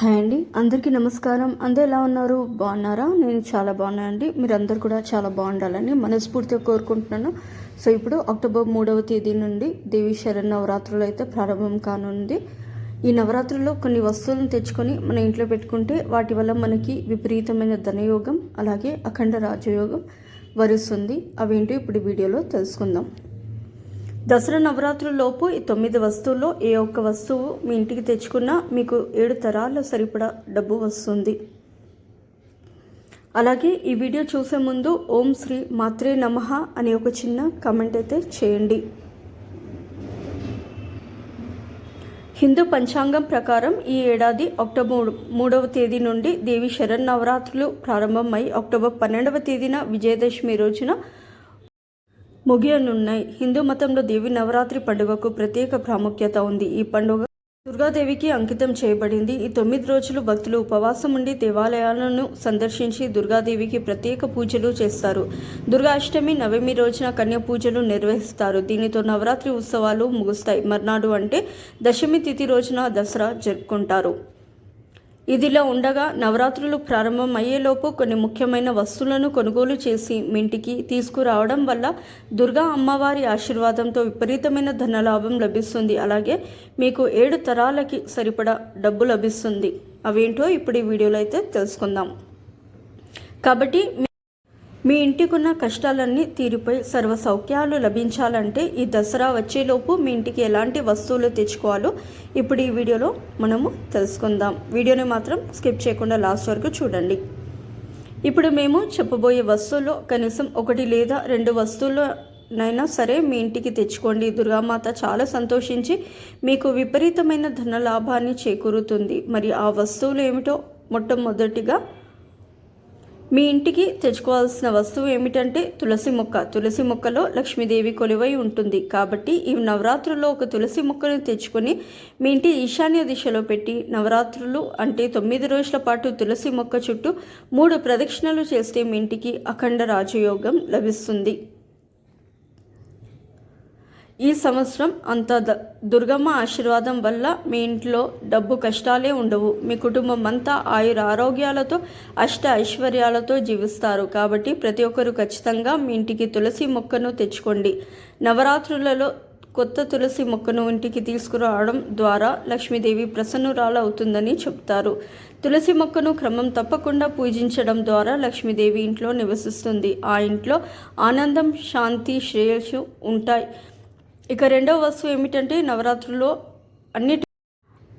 Hi అండి. అందరికీ నమస్కారం. అందరూ ఎలా ఉన్నారు? బాగున్నారా? నేను చాలా బాగున్నాను అండి మీరందరూ కూడా చాలా బాగుండాలని మనస్ఫూర్తిగా కోరుకుంటున్నాను. సో ఇప్పుడు అక్టోబర్ మూడవ తేదీ నుండి దేవి శరణ్ నవరాత్రులు అయితే ప్రారంభం కానుంది. ఈ నవరాత్రుల్లో కొన్ని వస్తువులను తెచ్చుకొని మన ఇంట్లో పెట్టుకుంటే వాటి వల్ల మనకి విపరీతమైన ధనయోగం అలాగే అఖండ రాజయోగం వరుస్తుంది. అవేంటో ఇప్పుడు వీడియోలో తెలుసుకుందాం. దసరా నవరాత్రులలోపు ఈ తొమ్మిది వస్తువుల్లో ఏ ఒక్క వస్తువు మీ ఇంటికి తెచ్చుకున్నా మీకు ఏడు తరాల సరిపడా డబ్బు వస్తుంది. అలాగే ఈ వీడియో చూసే ముందు ఓం శ్రీ మాత్రే నమః అనే ఒక చిన్న కామెంట్ అయితే చేయండి. హిందూ పంచాంగం ప్రకారం ఈ ఏడాది అక్టోబర్ మూడవ తేదీ నుండి దేవి శరన్నవరాత్రులు ప్రారంభమై అక్టోబర్ పన్నెండవ తేదీన విజయదశమి రోజున ముగియనున్నాయి. హిందూ మతంలో దేవి నవరాత్రి పండుగకు ప్రత్యేక ప్రాముఖ్యత ఉంది. ఈ పండుగ దుర్గాదేవికి అంకితం చేయబడింది. ఈ తొమ్మిది రోజులు భక్తులు ఉపవాసం ఉండి దేవాలయాలను సందర్శించి దుర్గాదేవికి ప్రత్యేక పూజలు చేస్తారు. దుర్గా అష్టమి నవమి రోజున కన్య పూజలు నిర్వహిస్తారు. దీనితో నవరాత్రి ఉత్సవాలు ముగుస్తాయి. మర్నాడు అంటే దశమి తిథి రోజున దసరా జరుపుకుంటారు. ఇదిలా ఉండగా నవరాత్రులు ప్రారంభం అయ్యేలోపు కొన్ని ముఖ్యమైన వస్తువులను కొనుగోలు చేసి మీ ఇంటికి తీసుకురావడం వల్ల దుర్గా అమ్మవారి ఆశీర్వాదంతో విపరీతమైన ధనలాభం లభిస్తుంది. అలాగే మీకు ఏడు తరాలకి సరిపడా డబ్బు లభిస్తుంది. అవేంటో ఇప్పుడు ఈ వీడియోలో అయితే తెలుసుకుందాం. కాబట్టి మీ ఇంటికున్న కష్టాలన్నీ తీరిపోయి సర్వ సౌఖ్యాలు లభించాలంటే ఈ దసరా వచ్చేలోపు మీ ఇంటికి ఎలాంటి వస్తువులు తెచ్చుకోవాలో ఇప్పుడు ఈ వీడియోలో మనము తెలుసుకుందాం. వీడియోని మాత్రం స్కిప్ చేయకుండా లాస్ట్ వరకు చూడండి. ఇప్పుడు మేము చెప్పబోయే వస్తువుల్లో కనీసం ఒకటి లేదా రెండు వస్తువులు నైనా సరే మీ ఇంటికి తెచ్చుకోండి. దుర్గామాత చాలా సంతోషించి మీకు విపరీతమైన ధన లాభాన్ని చేకూరుతుంది. మరి ఆ వస్తువులు ఏమిటో మొట్టమొదటిగా మీ ఇంటికి తెచ్చుకోవాల్సిన వస్తువు ఏమిటంటే తులసి మొక్క. తులసి మొక్కలో లక్ష్మీదేవి కొలువై ఉంటుంది. కాబట్టి ఈ నవరాత్రుల్లో ఒక తులసి మొక్కను తెచ్చుకొని మీ ఇంటి ఈశాన్య దిశలో పెట్టి నవరాత్రులు అంటే తొమ్మిది రోజుల పాటు తులసి మొక్క చుట్టూ మూడు ప్రదక్షిణలు చేస్తే మీ ఇంటికి అఖండ రాజయోగం లభిస్తుంది. ఈ సంవత్సరం అంత ద దుర్గమ్మ ఆశీర్వాదం వల్ల మీ ఇంట్లో డబ్బు కష్టాలే ఉండవు. మీ కుటుంబం అంతా ఆయుర ఆరోగ్యాలతో అష్ట ఐశ్వర్యాలతో జీవిస్తారు. కాబట్టి ప్రతి ఒక్కరు ఖచ్చితంగా మీ ఇంటికి తులసి మొక్కను తెచ్చుకోండి. నవరాత్రులలో కొత్త తులసి మొక్కను ఇంటికి తీసుకురావడం ద్వారా లక్ష్మీదేవి ప్రసన్నురాలు అవుతుందని చెప్తారు. తులసి మొక్కను క్రమం తప్పకుండా పూజించడం ద్వారా లక్ష్మీదేవి ఇంట్లో నివసిస్తుంది. ఆ ఇంట్లో ఆనందం శాంతి శ్రేయస్సు ఉంటాయి. ఇక రెండవ వస్తువు ఏమిటంటే నవరాత్రుల్లో అన్నిటి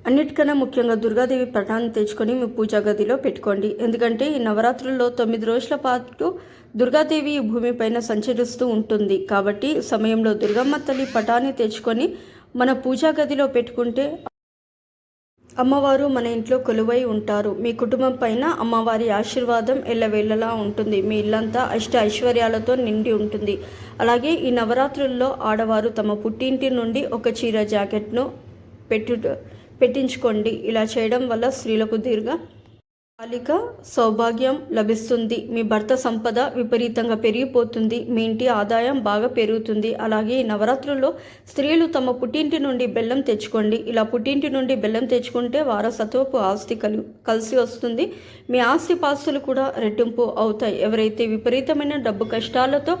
అన్నిటికన్నా ముఖ్యంగా దుర్గాదేవి పటాన్ని తెచ్చుకొని మీ పూజా గదిలో పెట్టుకోండి. ఎందుకంటే ఈ నవరాత్రుల్లో తొమ్మిది రోజుల పాటు దుర్గాదేవి ఈ భూమిపైన సంచరిస్తూ ఉంటుంది. కాబట్టి సమయంలో దుర్గమ్మ తల్లి పటాన్ని తెచ్చుకొని మన పూజా గదిలో పెట్టుకుంటే అమ్మవారు మన ఇంట్లో కొలువై ఉంటారు. మీ కుటుంబం పైన అమ్మవారి ఆశీర్వాదం ఎల్లవేళ్ళలా ఉంటుంది. మీ ఇల్లంతా అష్ట ఐశ్వర్యాలతో నిండి ఉంటుంది. అలాగే ఈ నవరాత్రుల్లో ఆడవారు తమ పుట్టింటి నుండి ఒక చీర జాకెట్ను పెట్టు పెట్టించుకోండి. ఇలా చేయడం వల్ల స్త్రీలకు దీర్ఘ బాలిక సౌభాగ్యం లభిస్తుంది. మీ భర్త సంపద విపరీతంగా పెరిగిపోతుంది. మీ ఇంటి ఆదాయం బాగా పెరుగుతుంది. అలాగే ఈ నవరాత్రుల్లో స్త్రీలు తమ పుట్టింటి నుండి బెల్లం తెచ్చుకోండి. ఇలా పుట్టింటి నుండి బెల్లం తెచ్చుకుంటే వారసత్వపు ఆస్తి కలి కలిసి వస్తుంది. మీ ఆస్తి పాస్తులు కూడా రెట్టింపు అవుతాయి. ఎవరైతే విపరీతమైన డబ్బు కష్టాలతో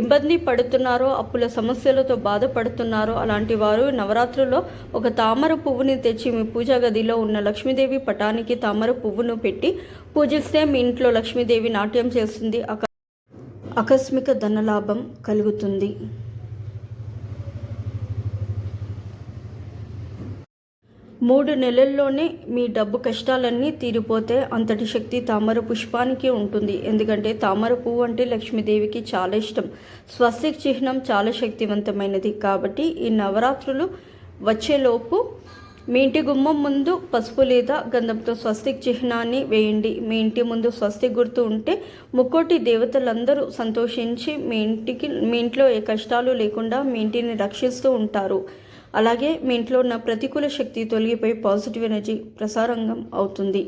ఇబ్బంది పడుతున్నారో అప్పుల సమస్యలతో బాధపడుతున్నారో అలాంటి వారు నవరాత్రుల్లో ఒక తామర పువ్వుని తెచ్చి మీ పూజా గదిలో ఉన్న లక్ష్మీదేవి పటానికి తామర పువ్వును పెట్టి పూజిస్తే మీ ఇంట్లో లక్ష్మీదేవి నాట్యం చేస్తుంది. అక ఆకస్మిక ధనలాభం కలుగుతుంది. మూడు నెలల్లోనే మీ డబ్బు కష్టాలన్నీ తీరిపోతే అంతటి శక్తి తామర పుష్పానికి ఉంటుంది. ఎందుకంటే తామర పువ్వు అంటే లక్ష్మీదేవికి చాలా ఇష్టం. స్వస్తిక్ చిహ్నం చాలా శక్తివంతమైనది. కాబట్టి ఈ నవరాత్రులు వచ్చేలోపు మీ ఇంటి గుమ్మం ముందు పసుపు లేదా గంధంతో స్వస్తిక్ చిహ్నాన్ని వేయండి. మీ ఇంటి ముందు స్వస్తి గుర్తు ఉంటే ముక్కోటి దేవతలందరూ సంతోషించి మీ ఇంటికి మీ ఇంట్లో ఏ కష్టాలు లేకుండా మీ ఇంటిని రక్షిస్తూ ఉంటారు. అలాగే మీ ఇంట్లో ఉన్న ప్రతికూల శక్తి తొలగిపోయి పాజిటివ్ ఎనర్జీ ప్రసారంగం అవుతుంది.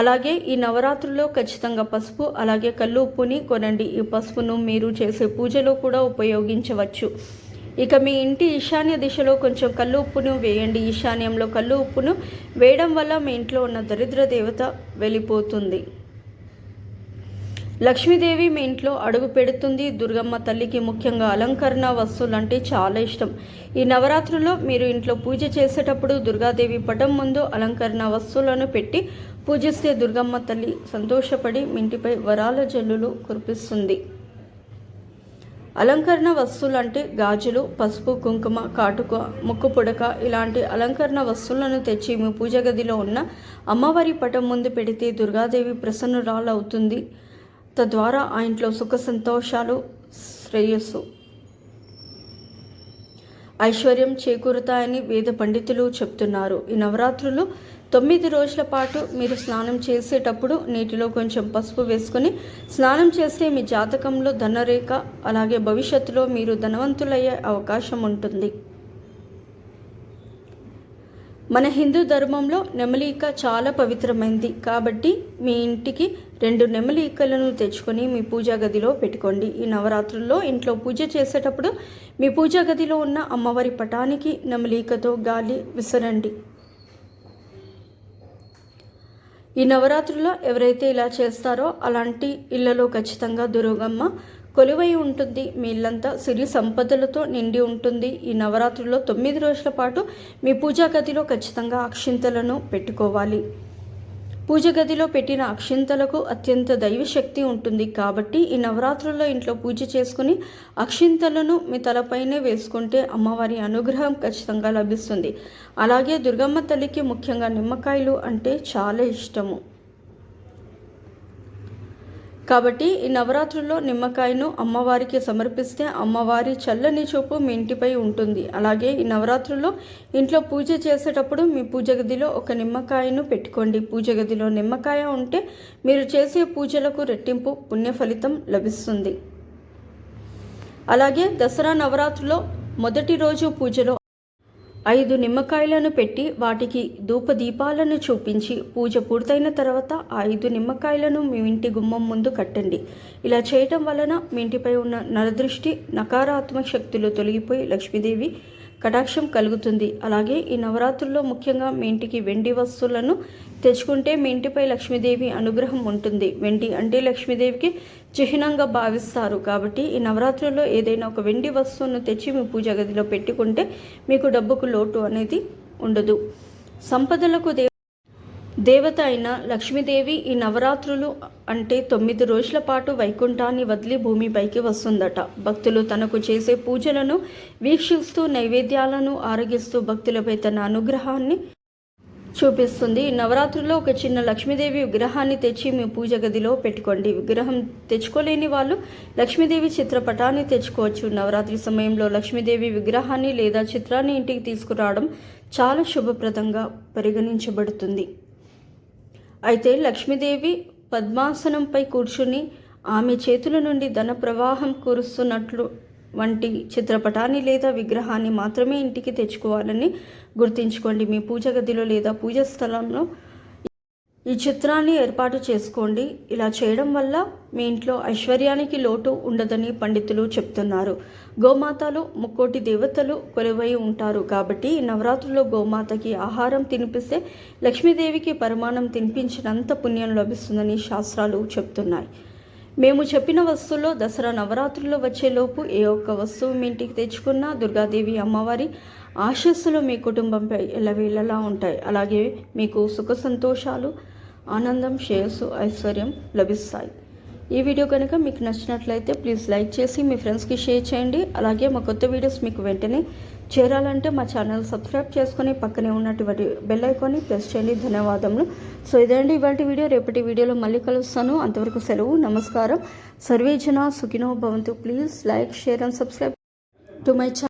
అలాగే ఈ నవరాత్రుల్లో ఖచ్చితంగా పసుపు అలాగే కళ్ళు ఉప్పుని కొనండి. ఈ పసుపును మీరు చేసే పూజలో కూడా ఉపయోగించవచ్చు. ఇక మీ ఇంటి ఈశాన్య దిశలో కొంచెం కల్లు ఉప్పును వేయండి. ఈశాన్యంలో కళ్ళు ఉప్పును వేయడం వల్ల మీ ఇంట్లో ఉన్న దరిద్ర దేవత వెళ్ళిపోతుంది లక్ష్మీదేవి మీ ఇంట్లో అడుగు పెడుతుంది. దుర్గమ్మ తల్లికి ముఖ్యంగా అలంకరణ వస్తువులు అంటే చాలా ఇష్టం. ఈ నవరాత్రుల్లో మీరు ఇంట్లో పూజ చేసేటప్పుడు దుర్గాదేవి పటం ముందు అలంకరణ వస్తువులను పెట్టి పూజిస్తే దుర్గమ్మ తల్లి సంతోషపడి మీ ఇంటిపై వరాల జల్లులు కురిపిస్తుంది. అలంకరణ వస్తువులు అంటే గాజులు పసుపు కుంకుమ కాటుక ముక్కు పుడక ఇలాంటి అలంకరణ వస్తువులను తెచ్చి మీ పూజ గదిలో ఉన్న అమ్మవారి పటం ముందు పెడితే దుర్గాదేవి ప్రసన్నురాలవుతుంది. అవుతుంది తద్వారా ఆ ఇంట్లో సుఖ సంతోషాలు శ్రేయస్సు. ఐశ్వర్యం చేకూరుతాయని వేద పండితులు చెప్తున్నారు. ఈ నవరాత్రులు తొమ్మిది రోజుల పాటు మీరు స్నానం చేసేటప్పుడు నీటిలో కొంచెం పసుపు వేసుకొని స్నానం చేస్తే మీ జాతకంలో ధనరేఖ అలాగే భవిష్యత్తులో మీరు ధనవంతులయ్యే అవకాశం ఉంటుంది. మన హిందూ ధర్మంలో నెమలిక చాలా పవిత్రమైంది. కాబట్టి మీ ఇంటికి రెండు నెమలికలను తెచ్చుకొని మీ పూజా గదిలో పెట్టుకోండి. ఈ నవరాత్రుల్లో ఇంట్లో పూజ చేసేటప్పుడు మీ పూజా గదిలో ఉన్న అమ్మవారి పటానికి నెమలికతో గాలి విసరండి. ఈ నవరాత్రుల్లో ఎవరైతే ఇలా చేస్తారో అలాంటి ఇళ్ళలో ఖచ్చితంగా దుర్గమ్మ కొలువై ఉంటుంది. మీ ఇల్లంతా సిరి సంపదలతో నిండి ఉంటుంది. ఈ నవరాత్రుల్లో తొమ్మిది రోజుల పాటు మీ పూజా గదిలో ఖచ్చితంగా అక్షింతలను పెట్టుకోవాలి. పూజ గదిలో పెట్టిన అక్షింతలకు అత్యంత దైవశక్తి ఉంటుంది. కాబట్టి ఈ నవరాత్రుల్లో ఇంట్లో పూజ చేసుకుని అక్షింతలను మీ తలపైనే వేసుకుంటే అమ్మవారి అనుగ్రహం ఖచ్చితంగా లభిస్తుంది. అలాగే దుర్గమ్మ తల్లికి ముఖ్యంగా నిమ్మకాయలు అంటే చాలా ఇష్టము. కాబట్టి ఈ నవరాత్రుల్లో నిమ్మకాయను అమ్మవారికి సమర్పిస్తే అమ్మవారి చల్లని చూపు మీ ఇంటిపై ఉంటుంది. అలాగే ఈ నవరాత్రుల్లో ఇంట్లో పూజ చేసేటప్పుడు మీ పూజ గదిలో ఒక నిమ్మకాయను పెట్టుకోండి. పూజ గదిలో నిమ్మకాయ ఉంటే మీరు చేసే పూజలకు రెట్టింపు పుణ్య ఫలితం లభిస్తుంది. అలాగే దసరా నవరాత్రులో మొదటి రోజు పూజలో ఐదు నిమ్మకాయలను పెట్టి వాటికి ధూపదీపాలను చూపించి పూజ పూర్తయిన తర్వాత ఆ ఐదు నిమ్మకాయలను మీ ఇంటి గుమ్మం ముందు కట్టండి. ఇలా చేయటం వలన మీ ఇంటిపై ఉన్న నరదృష్టి నకారాత్మక శక్తులు తొలగిపోయి లక్ష్మీదేవి కటాక్షం కలుగుతుంది. అలాగే ఈ నవరాత్రుల్లో ముఖ్యంగా మీ ఇంటికి వెండి వస్తువులను తెచ్చుకుంటే మీ ఇంటిపై లక్ష్మీదేవి అనుగ్రహం ఉంటుంది. వెండి అంటే లక్ష్మీదేవికి చిహ్నంగా భావిస్తారు. కాబట్టి ఈ నవరాత్రుల్లో ఏదైనా ఒక వెండి వస్తువును తెచ్చి మీ పూజ గదిలో పెట్టుకుంటే మీకు డబ్బుకు లోటు అనేది ఉండదు. సంపదలకు దే దేవత అయిన లక్ష్మీదేవి ఈ నవరాత్రులు అంటే తొమ్మిది రోజుల పాటు వైకుంఠాన్ని వదిలి భూమిపైకి వస్తుందట. భక్తులు తనకు చేసే పూజలను వీక్షిస్తూ నైవేద్యాలను ఆరగిస్తూ భక్తులపై తన అనుగ్రహాన్ని చూపిస్తుంది. నవరాత్రుల్లో ఒక చిన్న లక్ష్మీదేవి విగ్రహాన్ని తెచ్చి మీ పూజ గదిలో పెట్టుకోండి. విగ్రహం తెచ్చుకోలేని వాళ్ళు లక్ష్మీదేవి చిత్రపటాన్ని తెచ్చుకోవచ్చు. నవరాత్రి సమయంలో లక్ష్మీదేవి విగ్రహాన్ని లేదా చిత్రాన్ని ఇంటికి తీసుకురావడం చాలా శుభప్రదంగా పరిగణించబడుతుంది. అయితే లక్ష్మీదేవి పద్మాసనంపై కూర్చుని ఆమె చేతుల నుండి ధన ప్రవాహం కురుస్తున్నట్లు వంటి చిత్రపటాన్ని లేదా విగ్రహాన్ని మాత్రమే ఇంటికి తెచ్చుకోవాలని గుర్తుంచుకోండి. మీ పూజ గదిలో లేదా పూజ స్థలంలో ఈ చిత్రాన్ని ఏర్పాటు చేసుకోండి. ఇలా చేయడం వల్ల మీ ఇంట్లో ఐశ్వర్యానికి లోటు ఉండదని పండితులు చెప్తున్నారు. గోమాతలు ముక్కోటి దేవతలు కొలువై ఉంటారు కాబట్టి నవరాత్రుల్లో గోమాతకి ఆహారం తినిపిస్తే లక్ష్మీదేవికి పరిమాణం తినిపించినంత పుణ్యం లభిస్తుందని శాస్త్రాలు చెప్తున్నాయి. మేము చెప్పిన వస్తువులో దసరా నవరాత్రుల్లో వచ్చేలోపు ఏ ఒక్క వస్తువు మీ ఇంటికి తెచ్చుకున్నా దుర్గాదేవి అమ్మవారి ఆశస్సులు మీ కుటుంబంపై ఎల్లవేళలా ఉంటాయి. అలాగే మీకు సుఖ సంతోషాలు ఆనందం శ్రేయస్సు ఐశ్వర్యం లభిస్తాయి. ఈ వీడియో కనుక మీకు నచ్చినట్లయితే ప్లీజ్ లైక్ చేసి మీ ఫ్రెండ్స్కి షేర్ చేయండి. అలాగే మా కొత్త వీడియోస్ మీకు వెంటనే చేరాలంటే మా ఛానల్ సబ్స్క్రైబ్ చేసుకొని పక్కనే ఉన్నటువంటి బెల్ ఐకాన్ని ప్రెస్ చేయండి. ధన్యవాదములు. సో ఇదండి ఇవాళ వీడియో. రేపటి వీడియోలో మళ్ళీ కలుస్తాను. అంతవరకు సెలవు నమస్కారం. సర్వేజన సుఖినో భవంతు. Please like share and subscribe to my channel